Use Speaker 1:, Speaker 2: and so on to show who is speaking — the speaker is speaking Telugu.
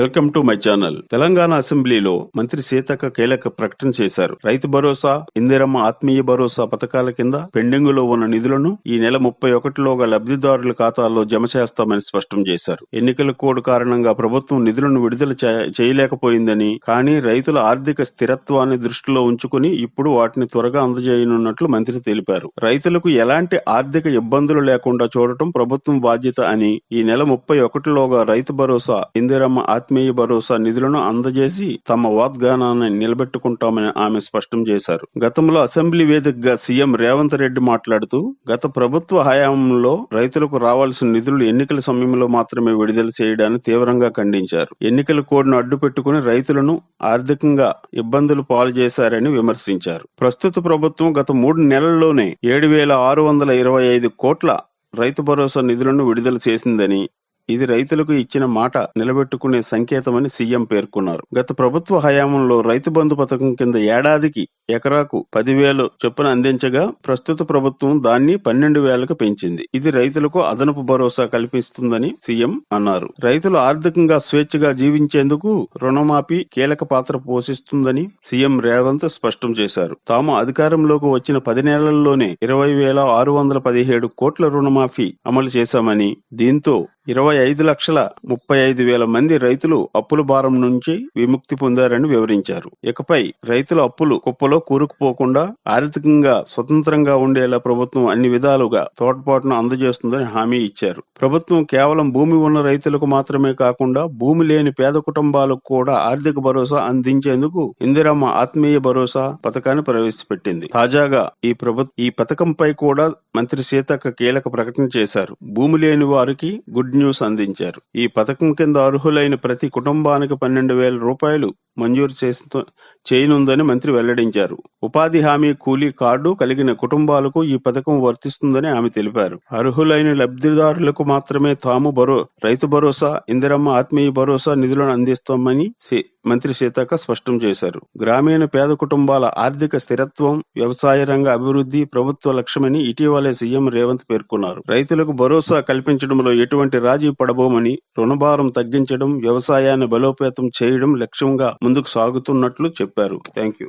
Speaker 1: Welcome to my channel. Telangana అసెంబ్లీలో మంత్రి సీతక్క కీలక ప్రకటన చేశారు. రైతు భరోసా ఇందిరమ్మ ఆత్మీయ భరోసా పథకాల కింద పెండింగ్లో ఉన్న నిధులను ఈ నెల ముప్పై ఒకటిలోగా లబ్ధిదారుల ఖాతాల్లో జమ చేస్తామని స్పష్టం చేశారు. ఎన్నికల కోడ్ కారణంగా ప్రభుత్వం నిధులను విడుదల చేయలేకపోయిందని కానీ రైతుల ఆర్థిక స్థిరత్వాన్ని దృష్టిలో ఉంచుకుని ఇప్పుడు వాటిని త్వరగా అందజేయనున్నట్లు మంత్రి తెలిపారు. రైతులకు ఎలాంటి ఆర్థిక ఇబ్బందులు లేకుండా చూడటం ప్రభుత్వం బాధ్యత అని ఈ నెల ముప్పై ఒకటిలోగా రైతు భరోసా ఇందిరమ్మ ఆత్మీయ భరోసా నిధులను అందజేసి తమ వాగ్దానాన్ని నిలబెట్టుకుంటామని ఆమె స్పష్టం చేశారు. గతంలో అసెంబ్లీ వేదికగా సీఎం రేవంత్ రెడ్డి మాట్లాడుతూ గత ప్రభుత్వ హయాంలో రైతులకు రావాల్సిన నిధులు ఎన్నికల సమయంలో మాత్రమే విడుదల చేయడాన్ని తీవ్రంగా ఖండించారు. ఎన్నికల కోడ్ను అడ్డు పెట్టుకుని రైతులను ఆర్థికంగా ఇబ్బందులు పాలు చేశారని విమర్శించారు. ప్రస్తుత ప్రభుత్వం గత మూడు నెలల్లోనే ఏడు వేల ఆరు వందల ఇరవై ఐదు కోట్ల రైతు భరోసా నిధులను విడుదల చేసిందని ఇది రైతులకు ఇచ్చిన మాట నిలబెట్టుకునే సంకేతమని సీఎం పేర్కొన్నారు. గత ప్రభుత్వ హయాంలో రైతు బంధు పథకం కింద ఏడాదికి ఎకరాకు పదివేలు చొప్పున అందించగా ప్రస్తుత ప్రభుత్వం దాన్ని పన్నెండు వేలకు పెంచింది. ఇది రైతులకు అదనపు భరోసా కల్పిస్తుందని సీఎం అన్నారు. రైతులు ఆర్థికంగా స్వేచ్ఛగా జీవించేందుకు రుణమాఫీ కీలక పాత్ర పోషిస్తుందని సీఎం రేవంత్ స్పష్టం చేశారు. తాము అధికారంలోకి వచ్చిన పది నెలల్లోనే ఇరవై వేల ఆరు వందల పదిహేడు కోట్ల రుణమాఫీ అమలు చేశామని దీంతో ఇరవై ఐదు లక్షల ముప్పై ఐదు వేల మంది రైతులు అప్పుల భారం నుంచి విముక్తి పొందారని వివరించారు. ఇకపై రైతుల అప్పులు కుప్పలో కూరుకుపోకుండా ఆర్థికంగా స్వతంత్రంగా ఉండేలా ప్రభుత్వం అన్ని విధాలుగా తోడ్పాటును అందజేస్తుందని హామీ ఇచ్చారు. ప్రభుత్వం కేవలం భూమి ఉన్న రైతులకు మాత్రమే కాకుండా భూమి లేని పేద కుటుంబాలకు కూడా ఆర్థిక భరోసా అందించేందుకు ఇందిరమ్మ ఆత్మీయ భరోసా పథకాన్ని ప్రవేశపెట్టింది. తాజాగా ఈ ప్రభుత్వ ఈ పథకంపై కూడా మంత్రి సీతక్క కీలక ప్రకటన చేశారు. భూమి లేని వారికి గుడ్ న్యూస్ అందించారు. ఈ పథకం కింద అర్హులైన ప్రతి కుటుంబానికి పన్నెండు వేల రూపాయలు మంజూరు చేస్తూ చేయనుందని మంత్రి వెల్లడించారు. ఉపాధి హామీ కూలీ కార్డు కలిగిన కుటుంబాలకు ఈ పథకం వర్తిస్తుందని ఆమె తెలిపారు. అర్హులైన లబ్ధిదారులకు మాత్రమే తాము భరో రైతు భరోసా ఇందిరమ్మ ఆత్మీయ భరోసా నిధులను అందిస్తామని మంత్రి సీతక్క స్పష్టం చేశారు. గ్రామీణ పేద కుటుంబాల ఆర్థిక స్థిరత్వం వ్యవసాయ రంగ అభివృద్ధి ప్రభుత్వ లక్ష్యమని ఇటీవలే సీఎం రేవంత్ పేర్కొన్నారు. రైతులకు భరోసా కల్పించడంలో ఎటువంటి రాజీ పడబోమని రుణభారం తగ్గించడం వ్యవసాయాన్ని బలోపేతం చేయడం లక్ష్యంగా ముందుకు సాగుతున్నట్లు చెప్పారు. Thank you